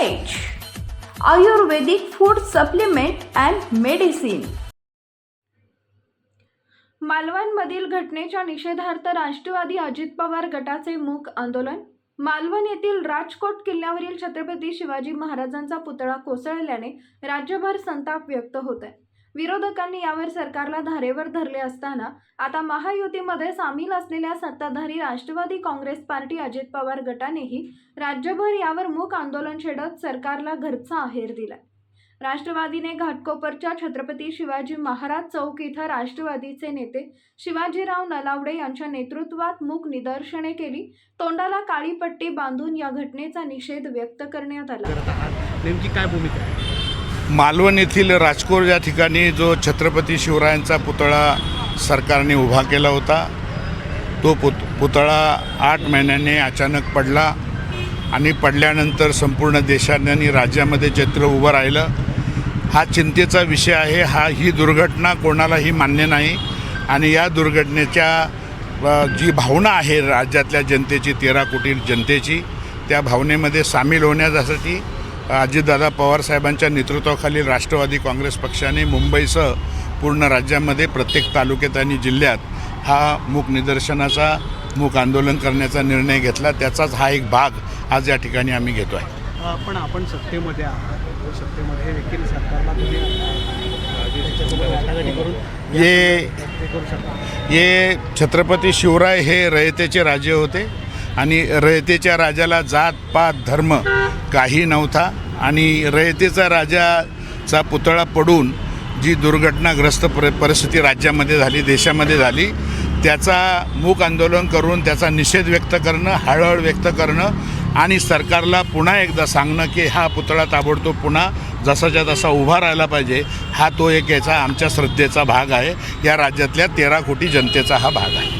Ayurvedic food supplement and medicine मालवणमधील घटनेच्या निषेधार्थ राष्ट्रवादी अजित पवार गटाचे मूक आंदोलन. मालवण येथील राजकोट किल्ल्यावरील छत्रपती शिवाजी महाराजांचा पुतळा कोसळल्याने राज्यभर संताप व्यक्त होत आहे विरोधकांनी यावर सरकारला धारेवर धरले असताना आता महायुतीमध्ये सामील असलेल्या सत्ताधारी राष्ट्रवादी काँग्रेस पार्टी अजित पवार गटानेही राज्यभर यावर मूक आंदोलन छेडत सरकारला घरचा आहेर दिलाय. राष्ट्रवादीने घाटकोपरच्या छत्रपती शिवाजी महाराज चौक इथं राष्ट्रवादीचे नेते शिवाजीराव नलावडे यांच्या नेतृत्वात मूक निदर्शने केली. तोंडाला काळी पट्टी बांधून या घटनेचा निषेध व्यक्त करण्यात आला. नेमकी काय भूमिका मालवण येथील राजकोट या ठिकाणी जो छत्रपती शिवरायांचा पुतळा सरकारने उभा केला होता तो पुत पुतळा आठ महिन्याने अचानक पडला आणि पडल्यानंतर संपूर्ण देशाने आणि राज्यामध्ये चित्र उभं राहिलं. हा चिंतेचा विषय आहे हा ही दुर्घटना कोणालाही मान्य नाही आणि या दुर्घटनेच्या जी भावना आहे राज्यातल्या जनतेची तेरा कोटी जनतेची त्या भावनेमध्ये सामील होण्यासाठी अजितदादा पवारसाहेबांच्या नेतृत्वाखालील राष्ट्रवादी काँग्रेस पक्षाने मुंबईसह पूर्ण राज्यामध्ये प्रत्येक तालुक्यात आणि जिल्ह्यात हा मूक निदर्शनाचा मूक आंदोलन करण्याचा निर्णय घेतला. त्याचाच हा एक भाग आज या ठिकाणी आम्ही घेतो आहे. पण आपण सत्तेमध्ये आहात. सत्तेमध्ये देखील सरकारला ये ते करू शकता. हे छत्रपती शिवराय हे रयतेचे राजे होते. आणि रयतेच्या राजाला जात पात धर्म काही नव्हता. आणि रयतेचा राजाचा पुतळा पडून जी दुर्घटनाग्रस्त पर परिस्थिती राज्यामध्ये झाली देशामध्ये झाली त्याचा मूक आंदोलन करून त्याचा निषेध व्यक्त करणं हळहळ व्यक्त करणं आणि सरकारला पुन्हा एकदा सांगणं की हा पुतळा ताबडतोब पुन्हा जसाच्या तसा उभा राहिला पाहिजे हा तो एक याचा आमच्या श्रद्धेचा भाग आहे. या राज्यातल्या तेरा कोटी जनतेचा हा भाग आहे.